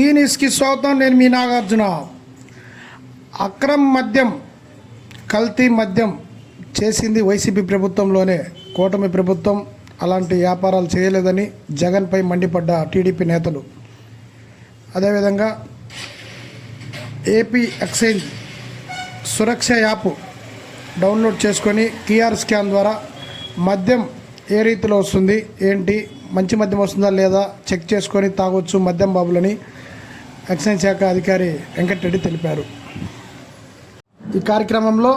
సీనిస్కి స్వాతం నేను మీ నాగార్జున. అక్రమ్ మద్యం కల్తీ మద్యం చేసింది వైసీపీ ప్రభుత్వంలోనే కూటమి ప్రభుత్వం అలాంటి వ్యాపారాలు చేయలేదని జగన్పై మండిపడ్డ టీడీపీ నేతలు. అదేవిధంగా AP exchange Suraksha app download చేసుకొని క్యూఆర్ స్కాన్ ద్వారా మద్యం ఏ రీతిలో వస్తుంది ఏంటి మంచి మద్యం వస్తుందా లేదా చెక్ చేసుకొని తాగొచ్చు మద్యం బాబులని ఎక్సైజ్ శాఖ అధికారి వెంకటరెడ్డి తెలిపారు. ఈ కార్యక్రమంలో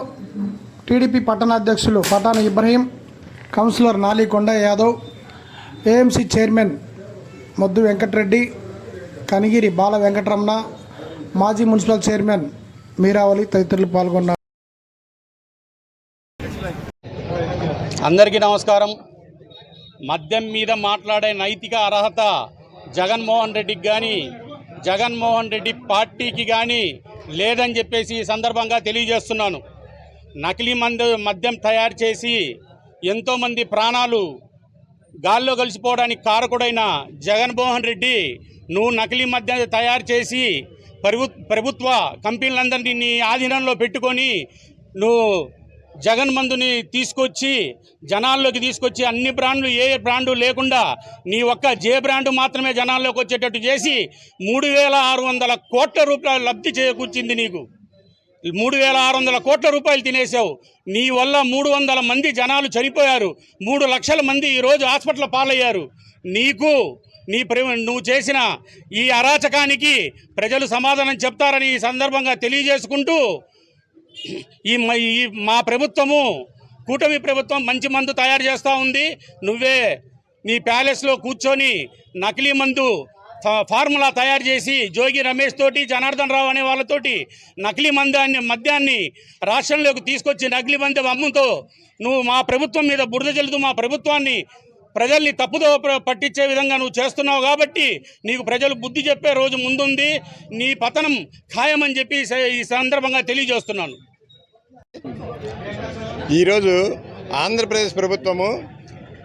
TDP పట్టణాధ్యక్షులు Patan Ibrahim councillor Nalikonda Yadav AMC chairman Moddu Venkatareddy Kanigiri బాల వెంకటరమణ మాజీ మున్సిపల్ చైర్మన్ మీరావళి తదితరులు పాల్గొన్నారు. అందరికీ నమస్కారం. మద్యం మీద మాట్లాడే నైతిక అర్హత జగన్మోహన్ రెడ్డికి కానీ జగన్మోహన్ రెడ్డి పార్టీకి కానీ లేదని చెప్పేసి ఈ సందర్భంగా తెలియజేస్తున్నాను. నకిలీ మందు మద్యం తయారు చేసి ఎంతోమంది ప్రాణాలు గాల్లో కలిసిపోవడానికి కారకుడైన జగన్మోహన్ రెడ్డి నువ్వు నకిలీ మద్యం తయారు చేసి ప్రభు ప్రభుత్వ కంపెనీలందరినీ నీ ఆధీనంలో పెట్టుకొని నువ్వు జగన్ మందుని తీసుకొచ్చి జనాల్లోకి తీసుకొచ్చి అన్ని బ్రాండ్లు ఏ బ్రాండు లేకుండా నీ ఒక్క జే బ్రాండు మాత్రమే జనాల్లోకి వచ్చేటట్టు చేసి మూడు వేల ఆరు వందల కోట్ల రూపాయలు లబ్ధి చేకూర్చింది నీకు. మూడు వేల ఆరు వందల కోట్ల రూపాయలు తినేసావు నీ వల్ల మూడు వందల మంది జనాలు చనిపోయారు. మూడు లక్షల మంది ఈరోజు హాస్పిటల్ పాలయ్యారు. నీకు నీ ప్ర నువ్వు చేసిన ఈ అరాచకానికి ప్రజలు సమాధానం చెప్తారని ఈ సందర్భంగా తెలియజేసుకుంటూ ఈ మ- ఈ మా ప్రభుత్వము కూటమి ప్రభుత్వం మంచి మందు తయారు చేస్తూ ఉంది. నువ్వే నీ ప్యాలెస్లో కూర్చొని నకిలీ మందు ఫా- ఫార్ములా తయారు చేసి జోగి రమేష్ తోటి జనార్దన్ రావు అనే వాళ్ళతోటి నకిలీ మందాన్ని మద్యాన్ని రాష్ట్రంలోకి తీసుకొచ్చి నకిలీ మందు అమ్ముతో నువ్వు మా ప్రభుత్వం మీద బురద జల్లుతూ మా ప్రభుత్వాన్ని ప్రజల్ని తప్పుదో ప్ర- పట్టించే విధంగా నువ్వు చేస్తున్నావు కాబట్టి నీకు ప్రజలు బుద్ధి చెప్పే రోజు ముందుంది. నీ పతనం ఖాయమని చెప్పి ఈ స- ఈ సందర్భంగా తెలియజేస్తున్నాను. ఈరోజు ఆంధ్రప్రదేశ్ ప్రభుత్వము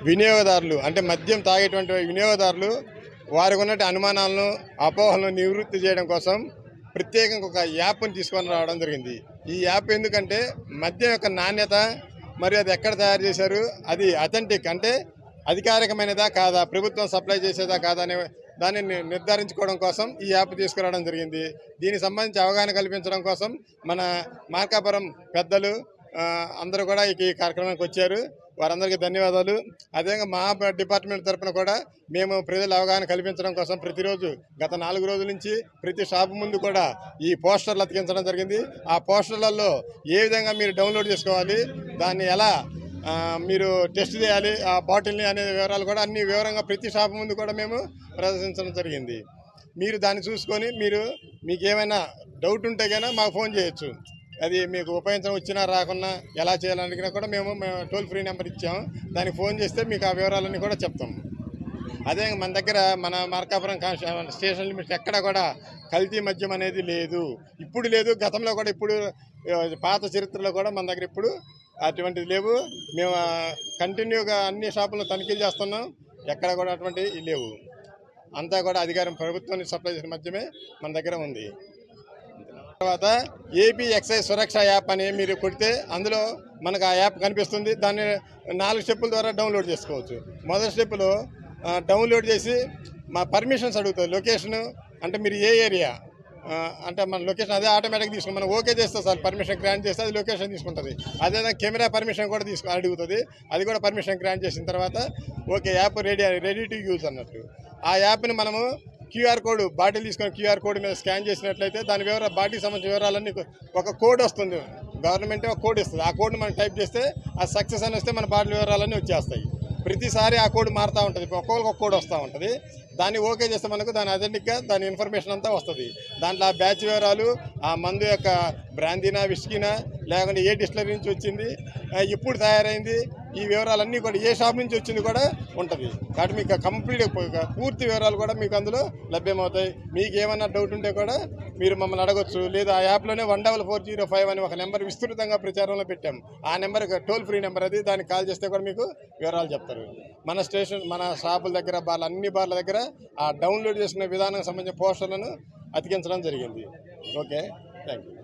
వినియోగదారులు అంటే మద్యం తాగేటువంటి వినియోగదారులు వారికి ఉన్నటువంటి అనుమానాలను అపోహలను నివృత్తి చేయడం కోసం ప్రత్యేకంగా ఒక యాప్ని తీసుకొని రావడం జరిగింది. ఈ యాప్ ఎందుకంటే మద్యం యొక్క నాణ్యత మరియు అది ఎక్కడ తయారు చేశారు అది అథెంటిక్ అంటే అధికారికమైనదా కాదా? ప్రభుత్వం సప్లై చేసేదా కాదా అనే దాన్ని నిర్ధారించుకోవడం కోసం ఈ యాప్ తీసుకురావడం జరిగింది. దీనికి సంబంధించి అవగాహన కల్పించడం కోసం మన మార్కాపురం పెద్దలు అందరూ కూడా ఈ కార్యక్రమానికి వచ్చారు. వారందరికీ ధన్యవాదాలు. అదేవిధంగా మా డిపార్ట్మెంట్ తరఫున కూడా మేము ప్రజల అవగాహన కల్పించడం కోసం ప్రతిరోజు గత నాలుగు రోజుల నుంచి ప్రతి షాపు ముందు కూడా ఈ పోస్టర్లు అతికించడం జరిగింది. ఆ పోస్టర్లలో ఏ విధంగా మీరు డౌన్లోడ్ చేసుకోవాలి దాన్ని ఎలా మీరు టెస్ట్ చేయాలి ఆ బాటిల్ని అనే వివరాలు కూడా అన్ని వివరంగా ప్రతి షాపు ముందు కూడా మేము ప్రదర్శించడం జరిగింది. మీరు దాన్ని చూసుకొని మీరు మీకు ఏమైనా డౌట్ ఉంటే కనుక మాకు ఫోన్ చేయొచ్చు. అది మీకు ఉపయోగించడం వచ్చినా రాకున్నా ఎలా చేయాలని అడిగినా కూడా మేము టోల్ ఫ్రీ నెంబర్ ఇచ్చాము. దానికి ఫోన్ చేస్తే మీకు ఆ వివరాలన్నీ కూడా చెప్తాము అదే మన దగ్గర మన మార్కాపురం స్టేషన్ లిమిట్ ఎక్కడ కూడా కల్తీ మద్యం అనేది లేదు. ఇప్పుడు లేదు గతంలో కూడా ఇప్పుడు పాత చరిత్రలో కూడా మన దగ్గర ఇప్పుడు అటువంటిది లేవు. మేము కంటిన్యూగా అన్ని షాపులు తనిఖీలు చేస్తున్నాం. ఎక్కడ కూడా అటువంటివి లేవు. అంతా కూడా అధికారం ప్రభుత్వానికి సప్లై చేసిన మధ్యమే మన దగ్గర ఉంది. తర్వాత ఏపీ ఎక్సైజ్ సురక్ష యాప్ అని మీరు కొడితే అందులో మనకు ఆ యాప్ కనిపిస్తుంది. దాన్ని నాలుగు స్టెప్పుల ద్వారా డౌన్లోడ్ చేసుకోవచ్చు. మొదటి స్టెప్లో డౌన్లోడ్ చేసి మా పర్మిషన్స్ అడుగుతుంది లొకేషన్. అంటే మీరు ఏ ఏరియా? అంటే మన లొకేషన్ అదే ఆటోమేటిక్ తీసుకుని మనం ఓకే చేస్తే సార్ పర్మిషన్ గ్రాంట్ చేస్తే అది లొకేషన్ తీసుకుంటుంది. అదేవిధంగా కెమెరా పర్మిషన్ కూడా తీసుకు అడుగుతుంది. అది కూడా పర్మిషన్ గ్రాంట్ చేసిన తర్వాత okay app ready ready to use అన్నట్టు. ఆ యాప్ని మనము క్యూఆర్ కోడ్ బాటిల్ తీసుకొని క్యూఆర్ కోడ్ మీద స్కాన్ చేసినట్లయితే దాని వివరాలు బాటిల్ సంబంధించిన వివరాలన్నీ ఒక కోడ్ వస్తుంది. గవర్నమెంట్ ఒక కోడ్ ఇస్తుంది. ఆ కోడ్ని మనం టైప్ చేస్తే ఆ సక్సెస్ అని వస్తే మన బాటిల్ వివరాలన్నీ వచ్చేస్తాయి. ప్రతిసారి ఆ కోడ్ మారుతూ ఉంటుంది. ఒక్కొక్కరికి ఒక కోడ్ వస్తూ ఉంటుంది. దాన్ని ఓకే చేస్తే మనకు దాని అథెంటిక్గా దాని ఇన్ఫర్మేషన్ అంతా వస్తుంది. దాంట్లో ఆ బ్యాచ్ వివరాలు ఆ మందు యొక్క బ్రాందీనా విస్కీనా లేకుంటే ఏ డిస్టిలరీ నుంచి వచ్చింది ఎప్పుడు తయారైంది ఈ వివరాలన్నీ కూడా ఏ షాప్ నుంచి వచ్చింది కూడా ఉంటుంది. కాబట్టి మీకు కంప్లీట్ పూర్తి వివరాలు కూడా మీకు అందులో లభ్యమవుతాయి. మీకు ఏమన్నా డౌట్ ఉంటే కూడా మీరు మమ్మల్ని అడగొచ్చు. లేదా ఆ యాప్లోనే one double four zero five అని ఒక నెంబర్ విస్తృతంగా ప్రచారంలో పెట్టాం. ఆ నెంబర్ టోల్ ఫ్రీ నెంబర్ అది. దానికి కాల్ చేస్తే కూడా మీకు వివరాలు చెప్తారు. మన స్టేషన్ మన షాపుల దగ్గర బార్ల అన్ని బార్ల దగ్గర ఆ డౌన్లోడ్ చేసిన విధానం సంబంధించిన పోస్టర్లను అతికించడం జరిగింది. ఓకే? Thank you